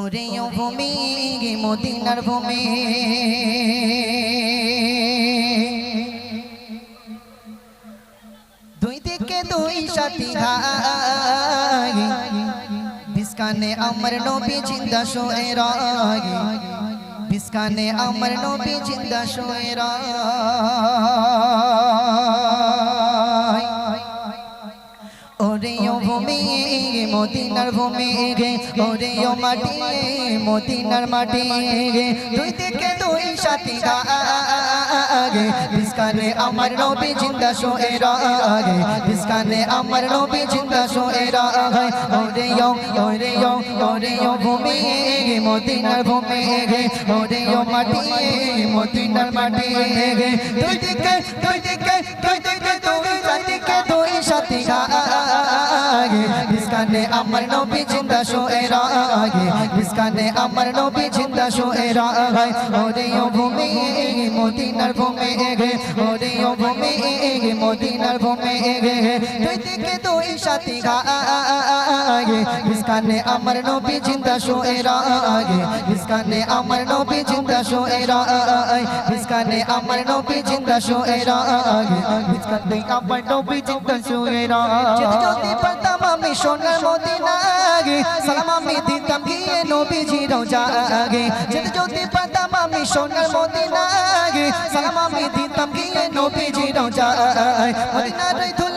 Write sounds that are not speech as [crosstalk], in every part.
ওরে ও ভূমি মদিনার ভূমি। দুই দিকে দুই সাথী ভাই। বিস্কানে আমার নবী জিন্দা শোয়ে রায়। বিস্কানে আমার নবী জিন্দা শোয়ে রায়। ভূমি, মদিনার ভূমি গে ওরে ও মাটি মদিনার মাটি গে দুই দিকে দুই সাথী গাগে বিস্কানে আমার নবী জিন্দা শোয়ে রাগে বিস্কানে আমার নবী জিন্দা শোয়ে রাগে। ওরে ও ওরে ও ওরে ও ভূমি মদিনার ভূমি গে ওরে ও মাটি মদিনার মাটি গে দুই দিকে দুই দিকে দুই দিকে দুই সাথীকে দুই সাথী [laughs] গাগে বিস্কানে আমার নবী জিন্দা শোয়ে রাগে বিস্কানে আমার নবী জিন্দা শোয়ে রাগে ওরে ও ভূমি মদিনার ভূমি গে ওরে ও ভূমি মদিনার ভূমি গে দুই দিকে দুই সাথী গাগে বিস্কানে আমার নবী জিন্দা শোয়ে রাগে বিস্কানে আমার নবী জিন্দা শোয়ে রাগে বিস্কানে আমার নবী জিন্দা শোয়ে রাগে বিস্কানে আমার নবী জিন্দা শোয়ে রাগে যদি যদি পারতাম আমি সোনার মদিনা গে সালাম আমি দিতাম গিয়ে নবীজি রোজা আগে যদি যদি পারতাম আমি সোনার মদিনা গে সালাম আমি দিতাম গিয়ে নবীজি রোজা মদিনার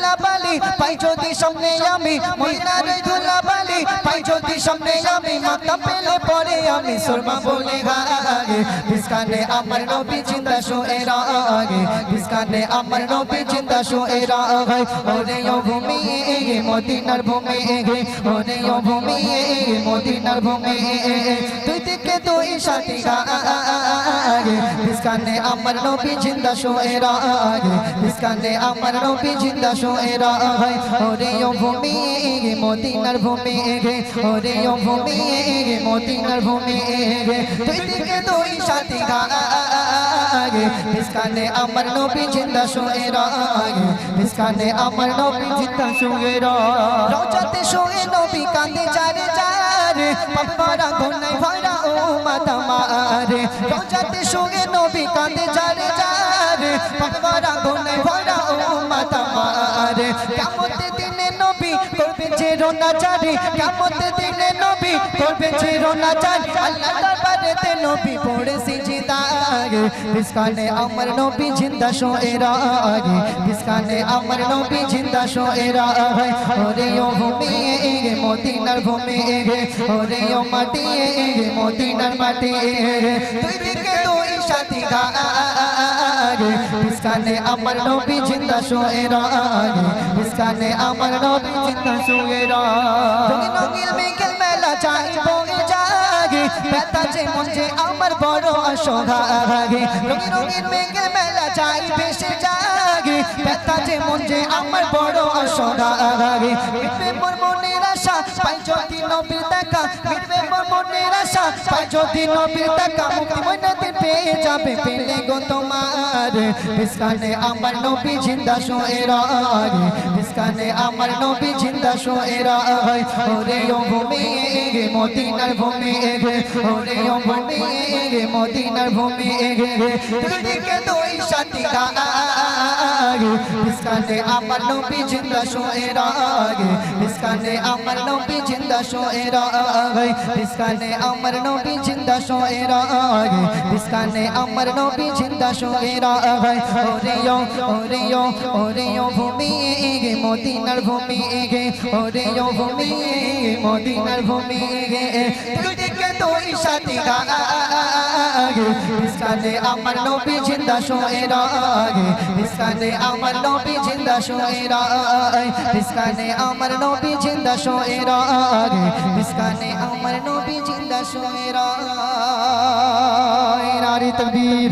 বালি পাই যদি সামনে আমি মদিনার ধুলা বালি পাই যদি সামনে আমি মাথা পেলে পরে আমি সুরমা বলে গাগে বিস্কানে আমার নবী জিন্দা শোয়ে রাগে, বিস্কানে আমার নবী জিন্দা শোয়ে রাগে। ওরে ও ভূমি মদিনার ভূমি ওরে ও ভূমি মদিনার ভূমি তুই থেকে তুই সাথী গাগে বিস্কানে আমার নবী জিন্দা শোয়ে রাগে বিস্কানে আমার নবী জিন্দা শোয়ে রাগে ওরে ও ভূমি মদিনার ভূমি ওরে ও ভূমি মদিনার ভূমি তুই থেকে তুই সাথী গাগে বিস্কানে আমার নবী জিন্দা শোয়ে রাগে বিস্কানে আমার নবী জিন্দা শোয়ে রোজাতে শোয়ে নবী কাঁদে, চারে চারে পাপারা গুনাই ভরা ও মাতা মারে। রোজাতে সঙ্গে নবী কাঁদে যারে যারে। ভরা দিনে নবী করবে যে রোনা চারি কেমতে দিনে নবী করবে যে আল্লাহ নবী পড়ে সিজদাগে বিস্কানে আমার নবী জিন্দা শোয়ে রাগে বিস্কানে আমার নবী জিন্দা শোয়ে রাগে ওরে ও ভূমি মদিনার ভূমি ওরে ও মাটি মদিনার মাটি তুই দিকে দুই সাথী গাগে বিস্কানে আমার নবী জিন্দা শোয়ে রাগে বিস্কানে আমার নবী জিন্দা শোয়ে রাগে রঙিন মেঘের মেলা চাই বগে জাগে ব্যথা যে মন আমার বড় অসহাগে রঙিন রঙিন মেঘের মেলা চাই ভেসে জাগে ব্যথা যে মন আমার বড় অসহাগে মিটবে মনের আশা, পাই যদি নবীর দেখা। মনের আশা, পাই যদি নবীর দেখা। মুক্তি মইনাতে পেয়ে যাবে পেলে গো তোমার। আমার নবী জিন্দা শোয়ে রাগে বিস্কানে আমার নবী জিন্দা শোয়ে রাগে ওরে ও ভূমি মদিনার ভূমি ওরে ও ভূমি মদিনার ভূমি দুই দিকে দুই সাথী গাগে বিস্কানে আমার নবী জিন্দা শোয়ে রাগে বিস্কানে আমার নবী জিন্দা শোয়ে রাগে বিস্কানে আমার নবী জিন্দা শোয়ে রাগে বিস্কানে আমার নবী জিন্দা শোয়ে রাগে ওরে ও ওরে ও ওরে ও ভূমি মদিনার ভূমি ওরে ও ভূমি, মদিনার ভূমি দুই দিকে দুই সাথী গাগে বিস্কানে আমার নবী জিন্দা শোয়ে রাগে বিস্কানে আমার নবী জিন্দা শোয়ে রাগে বিস্কানে আমার নবী জিন্দা শোয়ে রাগে বিস্কানে আমার নবী জিন্দা শোয়ে রাগে নারী তকবীর।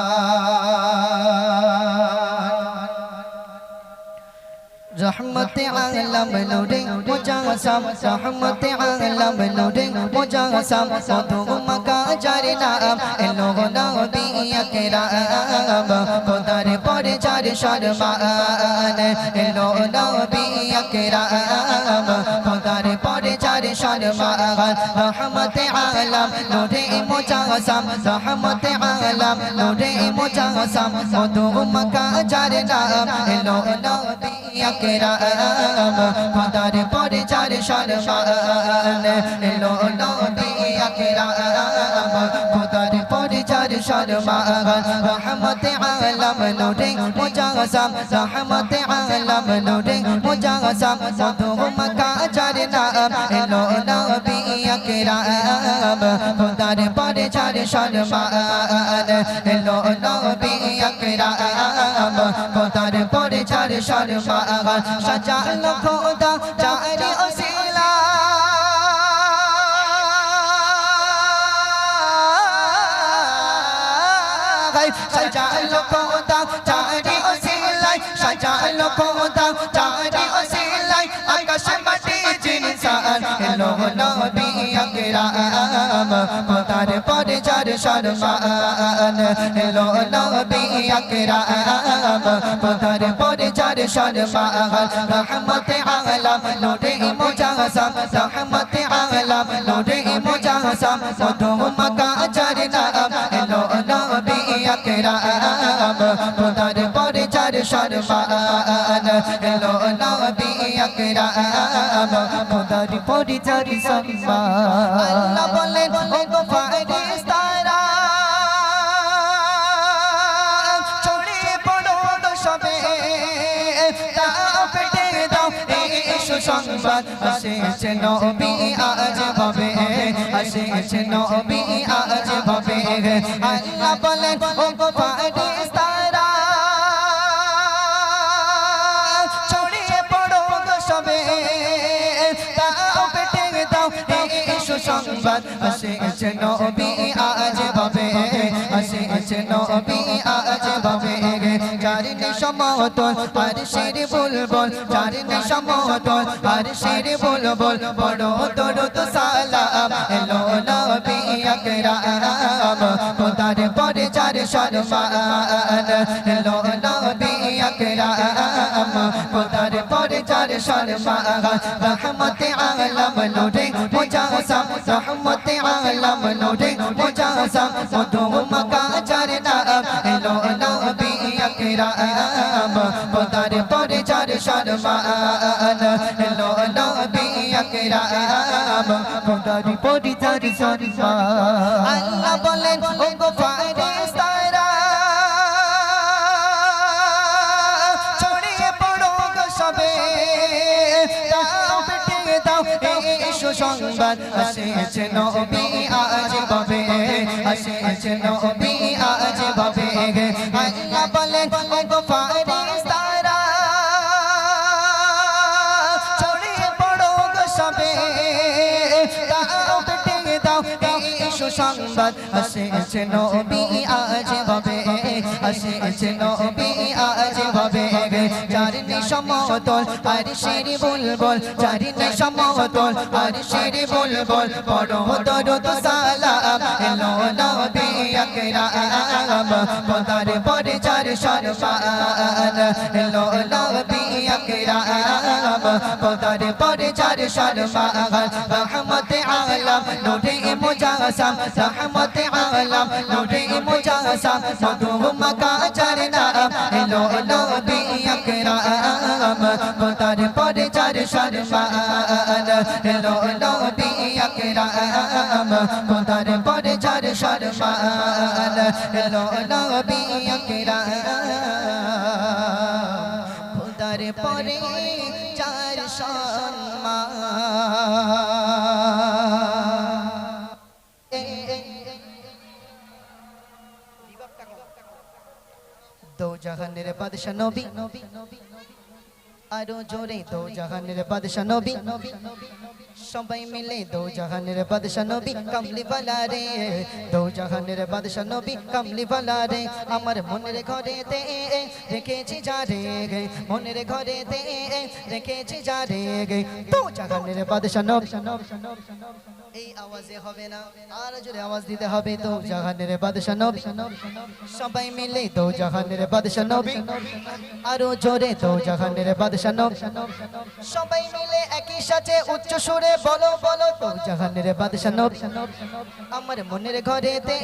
রহমতে আলম নূরে মুজাসম রহমতে আলম নূরে মুজাসম মধু মকা জারে নাম এলো নবী আকরাম খোদার পরে যার শরমান এলো নবী আকরাম খোদার পরে যার শরমান রহমতে আলম নূরে মুজাসম রহমতে আলম নূরে মুজাসম মধু মকা জারে নাম আকরাম খোদার পরে যার শরমান এলো নবী আকরাম খোদার পরে যার শরমান রহমতে আলম নূরে মুজাসম রহমতে আলম নূরে মুজাসম মধু মকা যার নাম। এলো নবী আকরাম খোদার পরে যার শরমান এলো নবী আকরাম খোদার পরে সজাল খোদা চারি ওসিলা সজাল খোদা চারি ওসিলাই সজাল খোদা আকরাম খোদার পরে যার শরমান এলো নবী আকরাম খোদার পরে যার শরমান রহমতে আলম নূরে মুজাসম রহমতে আলম নূরে মুজাসম মধু মকা যার নাম এলো নবী আকরাম খোদার পরে যার শরমান এলো নবী আকরাম, খোদার পরে যার সম্মান আল্লাহ বলেন, ও গো ফারিস্তারা ছড়িয়ে পড়ো তো আজ ভাবে আসেছে নবী, আজ ভাবে আল্লাহ বলেন, ও গো ফারিস্তারা আসেছে নবী, আজ ভাবে আসেছে নবী, আজ ভাবে চারিনি সমতল আর শির বুলবুল চারিনি সমতল আর শির বুলবুল, বড় তো সালাম। এলো নবী আকরাম, খোদার পরে যার শরমান এলো নবী আকরাম খোদার পরে যার শরমান রহমতে আলম নূরে মুজাসম রহমতে আলম নূরে মুজাসম মধু মকা যার নাম এলো নবী আকরাম খোদার পরে যার শরমান এলো নবী আকরাম খোদার পরে যার শরমান আল্লাহ বলেন ও গো সুসংবাদ আসেছে নবী আজ ভাবে আসেছে নবী আজ বাবে আল্লাহ বলেন এই সুসংবাদ আসেছে নবী আজ ভাবে আসেছে নবী আজ ভাবে চারিনি সমতল আর শিরি বুলবুল। চারিনি সমতল আর শিরি বুলবুল। বড় তোর সালাম। এলো নবী আকরাম। খোদার পরে যার শরমান এলো নবী খোদার পরে যার শরমান রহমতে আলম, নূরে মুজাসম, রহমতে আলম, নূরে মুজাসম, মধু মকা যার নাম, এলো নবী আকরাম। খোদার পরে যার শরমান এলো নবী আকরাম। খোদার পরে যার শরমান এলো নবী সম্মান জাহানের বাদশা নবী। আরও জোরে দো জাহানের বাদশা নবী। সবাই মিলে দো জাহানের বাদশা নবী কামলি বালা রে। দো জাহানের বাদশা নবী কামলি বালা রে। আমার মনের ঘরে তে রেখেছি যা রে। গে মনের ঘরে তে রেখেছি যা রে। গে দো জাহানের বাদশা নবী। এই আওয়াজে হবে না। আর জোরে আওয়াজ দিতে হবে, তো জাহানের বাদশা নবী। সবাই মিলে তো জাহানের বাদশা নবী। আরও জোরে তো জাহানের বাদশা নবী। সবাই মিলে একই সাথে উচ্চ সুরে বলো বলো তো জাহানের বাদশা নবী। আমার মনের ঘরে তে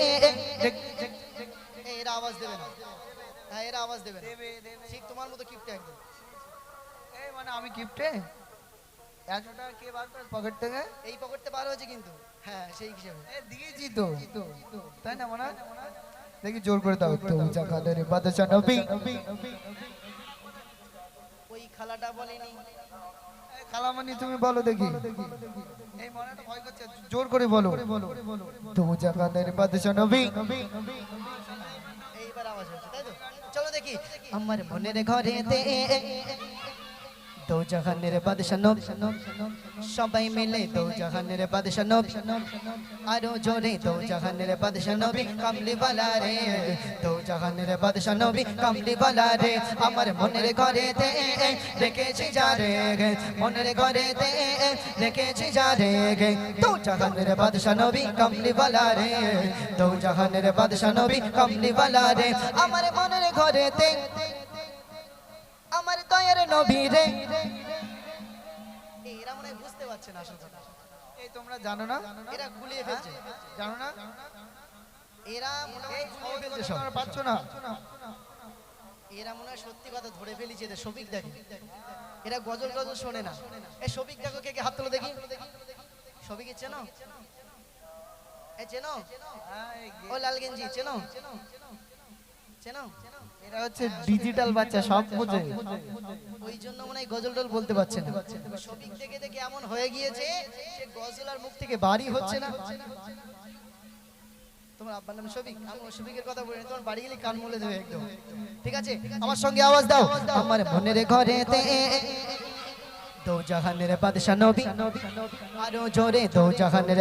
এরা আওয়াজ দেবে না। হ্যাঁ এরা আওয়াজ দেবে ঠিক তোমার মতো কিপটে একদম। এই মানে আমি গিফটে একশো টাকা কে বার করে পকেট থেকে? এই পকেটতে বার হয়েছে কিন্তু। হ্যাঁ সেই হিসেবে। দিয়েছি তো। তাই না মনে? দেখি জোর করে দাও তো উঁচা কাদের বাদশা নবী ওই খালাটা বলেনি। খালামানি তুমি বলো দেখি। এই মনেটা ভয় করছে জোর করে বলো। তো উঁচা নবী এইবার আওয়াজ হচ্ছে তাই তো? চলো দেখি। আমার মনের ঘরে তে দো জাহানের বাদশা নব। সবাই মিলে দো জাহানের বাদশা নব। আরও জোরে দো জাহানের বাদশা নবী। কামলি বালা রে দো জাহানের বাদশা নবী। কামলি বালা রে, আমার মনের ঘরে তে রেখেছি যা রে মনের ঘরে তে রেখেছি যা রে দো জাহানের বাদশা নবী কামলি বালা রে দো জাহানের বাদশা নবী কামলি বালা রে, আমার মনের ঘরে তে আমার দয়ার নবী রে এরা মনে হয় বুঝতে পারছে না আসল কথা এই তোমরা জানো না? এরা গুলিয়ে ফেলছে। জানো না? এরা মনে হয় গুলিয়ে ফেলছে সব। তোমরা পাচ্ছ না? এরা মনে হয় সত্যি কথা ধরে ফেলেছে এদের শফিক দেখে এরা গজল গজল শোনে না। এই শফিক দেখো কে কে হাত তোলো দেখি। শফিক চেনো? এ চেনো? ও লাল গেঞ্জি চেনো? চেনো? এরা হচ্ছে ডিজিটাল বাচ্চা, সব বুঝে। ওই জন্য মনে হয় গজল টল বলতে পারছে না। শফিক দেখে দেখে এমন হয়ে গিয়েছে সে গজল আর মুখ থেকে বাড়ি হচ্ছে না। তোমার আব্বার নাম শফিক আমি শফিকের কথা বলি তোমার বাড়ি গেলে কান মুলে দেবে একদম। ঠিক আছে? আমার সঙ্গে আওয়াজ দাও। আমার মনের ঘরেতে দো জাহানের বাদশা নবী। আরও জোরে দো জাহানের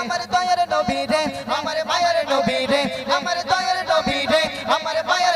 আমার আমার দয়ার নবী রে, আমার মায়ের নবী রে, আমার মায়ের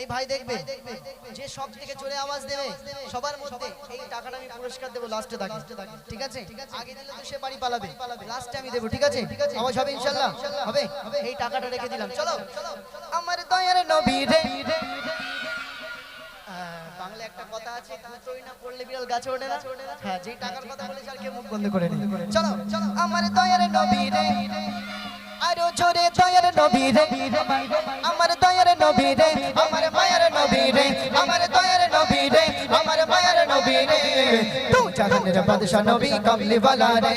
এই ভাই দেখবে, যে সব থেকে জোরে আওয়াজ দেবে, সবার মধ্যে এই টাকাটা আমি পুরস্কার দেবো লাস্টে থাকি ঠিক আছে? আগে দিলে তো সে বাড়ি পালাবে। লাস্টে আমি দেবো, ঠিক আছে? আওয়াজ হবে ইনশাল্লাহ হবে? এই টাকাটা রেখে দিলাম। চলো। আমার দয়ার নবী রে। একটা কথা আছে কুচোই না পড়লে বিড়াল গাছে ওঠে না। হ্যাঁ যে টাকার কথা বলেছে আর কেউ মুখ বন্ধ করে চলো চলো। আমার দয়ার নবী রে। আরও জোরে দয়ার নবী রে। আমার দয়ার নবী রে, আমার মায়ার নবী রে। আমার দয়ার নবী রে, আমার মায়ার নবী রে। জাহানের বাদশা নবী কামলি বালা রে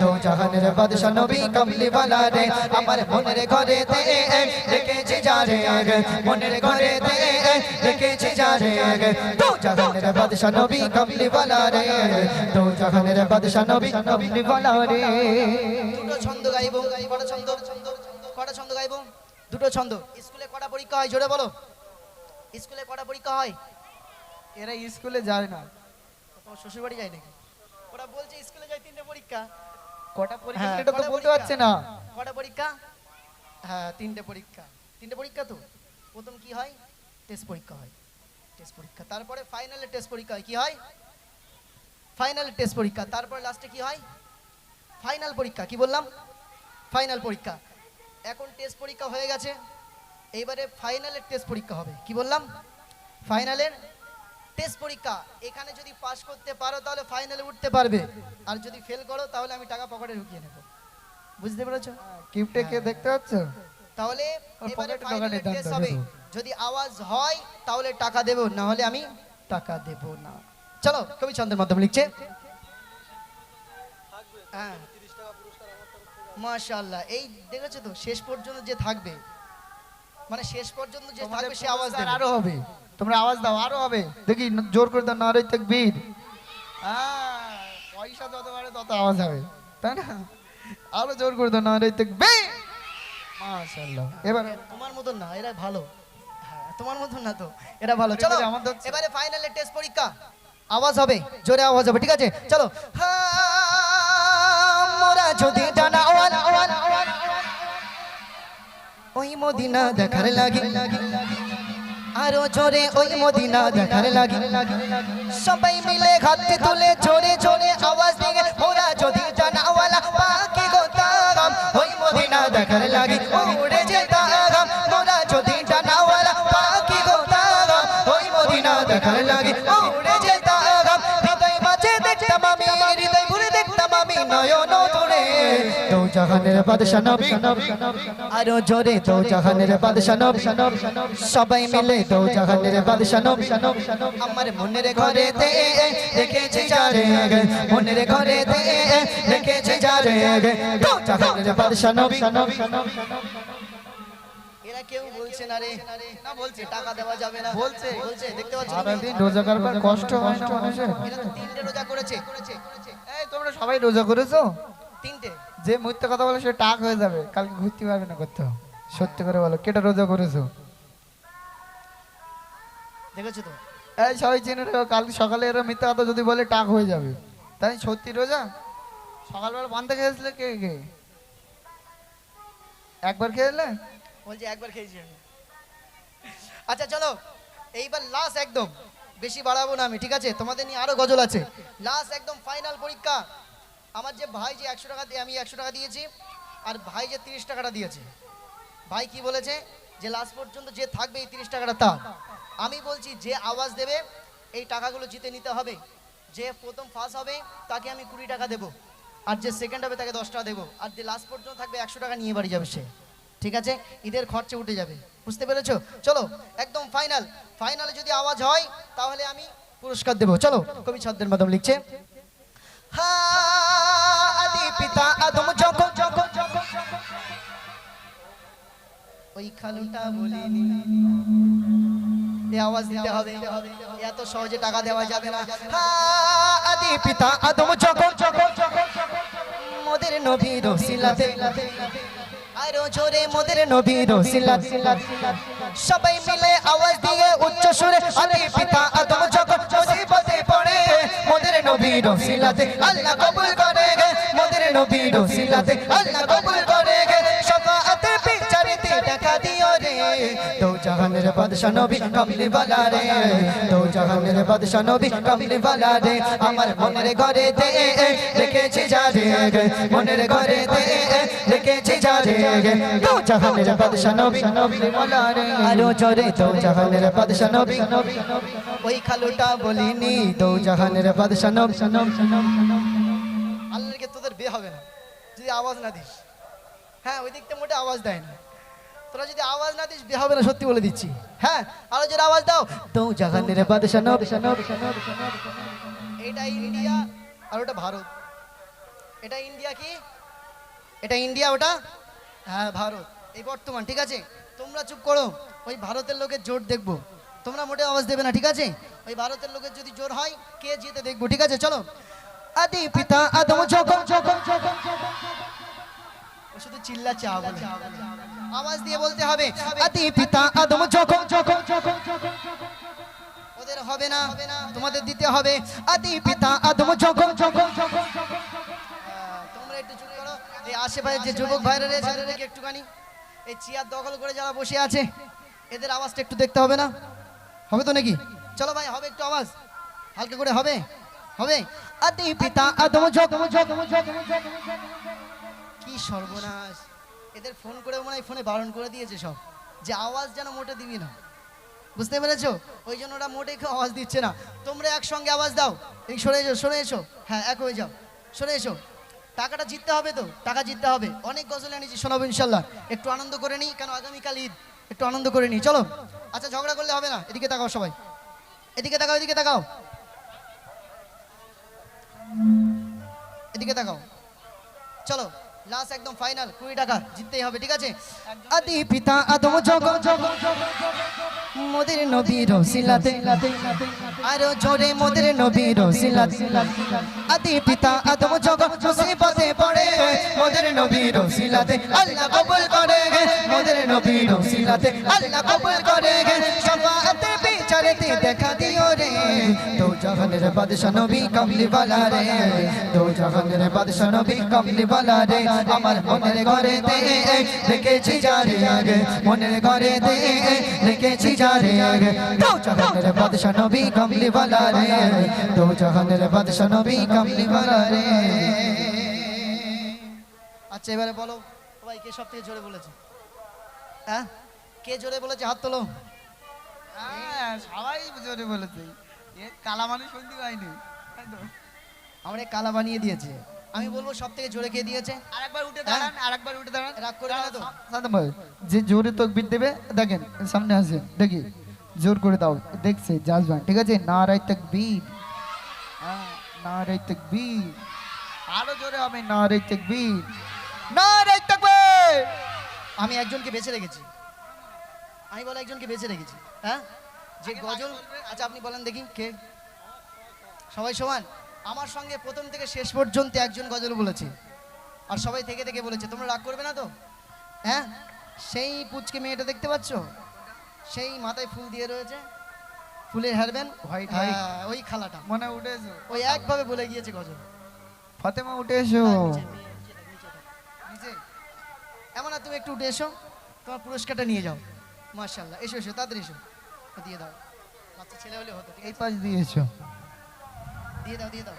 তু জাহানের বাদশা নবী কামলি বালা রে আমার মনের ঘরে তে রেখেছি যা রে মনের ঘরে তে রেখেছি যা রে তু জাহানের বাদশা নবী কামলি বালা রে তু জাহানের বাদশা নবী কামলি বালা রে দুটো ছন্দ গাইবো কটা ছন্দ? কটা ছন্দ গাইবো? দুটো ছন্দ। স্কুলে কটা পরীক্ষা হয়? জোরে বলো। স্কুলে কটা পরীক্ষা হয়? এরা স্কুলে যায় না। তোমার শ্বশুর বাড়ি যায় নাকি? ওরা বলছে স্কুলে যায় তিনটে পরীক্ষা। কটা পরীক্ষা? হ্যাঁ, সেটা তো বলতে পারছে না। কটা পরীক্ষা? হ্যাঁ তিনটে পরীক্ষা। তিনটে পরীক্ষা তো। প্রথম কি হয়? টেস্ট পরীক্ষা হয়। টেস্ট পরীক্ষা। তারপরে ফাইনালে টেস্ট পরীক্ষা হয়। কি হয়? ফাইনাল টেস্ট পরীক্ষা। তারপরে লাস্টে কি হয়? ফাইনাল পরীক্ষা। কি বললাম? ফাইনাল পরীক্ষা। এখন টেস্ট পরীক্ষা হয়ে গেছে। এইবারে ফাইনালের টেস্ট পরীক্ষা হবে। কি বললাম? ফাইনালের টেস্ট পরীক্ষা। এখানে যদি পাস করতে পারো তাহলে ফাইনালে উঠতে পারবে। আর যদি ফেল করো তাহলে আমি টাকা পকেটে ঢুকিয়ে নেব। বুঝতে পেরেছ? কিপটে কে দেখতে পাচ্ছ? তাহলে এবারে ঢোকানোর টেস্ট হবে। যদি আওয়াজ হয় তাহলে টাকা দেব না হলে আমি টাকা দেব না। চলো কবি ছন্দের মাধ্যমে লিখছে। হ্যাঁ। মাশাআল্লাহ এই দেখেছ তো শেষ পর্যন্ত যে থাকবে মানে শেষ পর্যন্ত যে থাকবে সে আওয়াজ দেবে। আরও হবে। তোমরা আওয়াজ দাও আরও হবে দেখি জোর করে দাও নারে তাকবীর পয়সা যত বাড়ে তত আওয়াজ হবে তাই না আরও জোর করে দাও নারে তাকবীর মাশাআল্লাহ এবার তোমার মতন না এরা ভালো হ্যাঁ তোমার মতন না তো এরা ভালো চলো এবারে ফাইনালের টেস্ট পরীক্ষা আওয়াজ হবে জোরে আওয়াজ হবে ঠিক আছে চলো হ্যাঁ, মোরা যদি জানা আওয়াজ ওই মদিনা দেখার লাগি আরও জোরে ওই মদিনা দেখার লাগে। সবাই মিলে হাতে তুলে জোরে জোরে আওয়াজ দিয়ে ওরা যদি জানাওয়ালা, পাখি গোতাম ওই মদিনা দেখার লাগি। জাহানের বাদশা নবী। আরও জোরে দো জাহানের বাদশা নবী। সবাই মিলে দো জাহানের বাদশা নবী। আমার মনের ঘরেতে রেখেছে যারে মনের ঘরে রেখেছে যারে দো জাহানের বাদশা নবী। এরা কেউ বলছে না রে। না বলছে টাকা দেওয়া যাবে না। বলছে। বলছে দেখতে পাচ্ছ সারাদিন রোজা করবার কষ্ট হয় না মানুষের? এরা তো তিনটে রোজা করেছে। এই তোমরা সবাই রোজা করেছ? তিনটে। যে মিথ্যে কথা বলে সে টাক হয়ে যাবে। কালকে ঘুরতে পারবে না কোথাও সত্যি করে বলো কেটা রোজা করেছ? দেখেছ তো? এই সবাই জেনে রেখো কালকে সকালে এরা মিথ্যা কথা যদি বলে টাক হয়ে যাবে। তাই সত্যি রোজা? সকালবেলা পান্তা খেয়েছিলে কে কে? একবার খেয়েলে? বলছে একবার খেয়েছি আচ্ছা চলো এইবার লাস্ট একদম। বেশি বাড়াবো না আমি ঠিক আছে? তোমাদের নিয়ে আরও গজল আছে। লাস্ট একদম ফাইনাল পরীক্ষা। আমার যে ভাই যে একশো টাকা আমি একশো টাকা দিয়েছি, আর ভাই যে তিরিশ টাকাটা দিয়েছে। ভাই কি বলেছে? যে লাস্ট পর্যন্ত যে থাকবে এই তিরিশ টাকাটা তার। আমি বলছি, যে আওয়াজ দেবে, এই টাকাগুলো জিতে নিতে হবে। যে প্রথম ফার্স্ট হবে, তাকে আমি কুড়ি টাকা দেবো। আর যে সেকেন্ড হবে, তাকে দশ টাকা দেবো। আর যে লাস্ট পর্যন্ত থাকবে, একশো টাকা নিয়ে বাড়ি যাবে সে। ঠিক আছে? ঈদের খরচে উঠে যাবে। বুঝতে পেরেছ? চলো, একদম ফাইনাল ফাইনালে যদি আওয়াজ হয়, তাহলে আমি পুরস্কার দেবো। চলো, কবি ছদ্মের মাধ্যমে লিখছে সবাই মিলে আওয়াজ দিয়ে উচ্চ সুরে আদি পিতা মোদের নবী রসিলাতে আল্লাহ কবুল করে গে মোদের নবী রসিলাতে আল্লাহ কবুল করে গে সফাতে বিচারিতে দেখা দিও রে, দো জাহানের বাদশা নবী কামলি বালা রে, দো জাহানের বাদশা নবী কামলি বালা রে। আমার মনের ঘরে দে রেখেছে যারে মনের ঘরে দে রেখেছে যারে দো জাহানের বাদশা নবী কামলি বালা রে। আরও জোরে দো জাহানের বাদশা নবী ওই খালুটা বলিনি দো জাহানের বাদশা নবী। আল্লাহকে তোদের বিয়ে হবে না, যদি আওয়াজ না দিস। হ্যাঁ ওই দিকটা মোটে আওয়াজ দেয় না। তোরা যদি আওয়াজ না দিস, বিয়ে হবে না, সত্যি বলে দিচ্ছি। হ্যাঁ আরও যদি আওয়াজ দাও। দো জাহানের বাদশা নবী। এটা ইন্ডিয়া আর ওটা ভারত। এটা ইন্ডিয়া কি? এটা ইন্ডিয়া, ওটা? হ্যাঁ ভারত। এই বর্তমান, ঠিক আছে? তোমরা চুপ করো। ওই ভারতের লোকের জোর দেখব। তোমরা মোটে আওয়াজ দেবে না, ঠিক আছে? ওই ভারতের লোকের যদি জোর হয়, কে জিতে দেখব, ঠিক আছে? চলো। আদি পিতা আদম যখন যখন যখন শুধু চিল্লাচ্ছে, আওয়াজ আওয়াজ দিয়ে বলতে হবে, আদি পিতা আদম যখন যখন যখন যখন ওদের হবে না, তোমাদের দিতে হবে, আদি পিতা আদম যখন যখন যখন তোমরা একটু চুপ করো। এই আশেপাশে যে যুবক ভাইরা রয়েছে একটুখানি, এই চেয়ার দখল করে যারা বসে আছে, এদের আওয়াজটা একটু দেখতে হবে না? হবে তো নাকি? চলো ভাই, হবে একটু আওয়াজ। হালকা করে হবে। হবে? আদি পিতা আদম যখন যখন কি সর্বনাশ। এদের ফোন করে মনে ফোনে বারণ করে দিয়েছে সব। যে আওয়াজ যেন মোটে দিবি না। বুঝতে পেরেছ? ওই জন্য ওরা মোটে কেউ আওয়াজ দিচ্ছে না। তোমরা একসঙ্গে আওয়াজ দাও। এই, সরে এসো সরে এসো। হ্যাঁ এক হয়ে যাও। সরে এসো। টাকাটা জিততে হবে তো? টাকা জিততে হবে। অনেক গজল এনেছি শোনাবো ইনশাল্লাহ। একটু আনন্দ করে নিই, কেন আগামীকাল ঈদ। একটু আনন্দ করে নিই, চলো। আচ্ছা ঝগড়া করলে হবে না, এদিকে তাকাও সবাই। এদিকে তাকাও এদিকে তাকাও। এদিকে তাকাও। চলো। লাস্ট একদম ফাইনাল কুড়ি টাকা জিততেই হবে ঠিক আছে? আদি পিতা আদম জগৎ মোদের নবীর সিলাতে আরও জোরে মোদের নবীর সিলাতে আদি পিতা আদম জগৎ মুসিবতে পড়ে। মোদের নবীর সিলাতে আল্লাহ কবুল করে। মোদের নবীর সিলাতে আল্লাহ কবুল করে। সফাতে বিচারেতে দেখা দিও রে। তো জাহানের বাদশা নবী কামলি বালা রে। তো জাহানের বাদশা নবী কামলি বালা রে। আমার মনের ঘরে দে রেখেছি যারে আগে। মনের ঘরে দে রেখেছি যারে আগে। তো জাহানের বাদশা নবী কামলি বালা রে। তো জাহানের বাদশা নবী কামলি বালা রে। আচ্ছা এবারে বলো ভাই কে সব থেকে জোরে বলেছে? হ্যাঁ? কে জোরে বলেছে? হাত তোলো। হ্যাঁ সবাই জোরে বলেছে। এ কালা মানুষ শুনতে পাইনি। তাই তো? আমরা কালা বানিয়ে দিয়েছে। আমি বলব সব থেকে জোরে কে দিয়েছে? আরেকবার উঠে হ্যাঁ? দাঁড়ান আরেকবার উঠে দাঁড়ান। রাগ করে না তো। সাদম ভাই যে জোরে তকবির দেবে দেখেন সামনে দেখি জোর করে দাও দেখছে জাজবান ঠিক আছে? তকবীর। হ্যাঁ, তকবীর। আরও জোরে হবে। নারাই তকবীর। নারাই তকবীর! আমি একজনকে বেঁচে রেখেছি। আমি বলে একজনকে বেঁচে রেখেছি হ্যাঁ? যে গজল আচ্ছা আপনি বলেন দেখি কে? সবাই সমান? আমার সঙ্গে প্রথম থেকে শেষ পর্যন্ত একজন গজল বলেছে। আর সবাই থেকে থেকে বলেছে। তোমরা রাগ করবে না তো? হ্যাঁ? সেই পুচকে মেয়েটা দেখতে পাচ্ছ? সেই মাথায় ফুল দিয়ে রয়েছে। ফুলের White, হ্যাঁ। ওই খালাটা। মনে উঠে এসো ওই একভাবে বলে গিয়েছে গজল। ফতেমা উঠে এসো। হ্যাঁ, এমন আর তুমি একটু উঠে এসো। তোমার পুরস্কারটা নিয়ে যাও। মার্শাল্লাহ এসো এসো তাড়াতাড়ি এসো। দিয়ে দাও। বাচ্চা ছেলে হলে হতো এই পাশ দিয়ে এসো দিয়ে দাও দিয়ে দাও।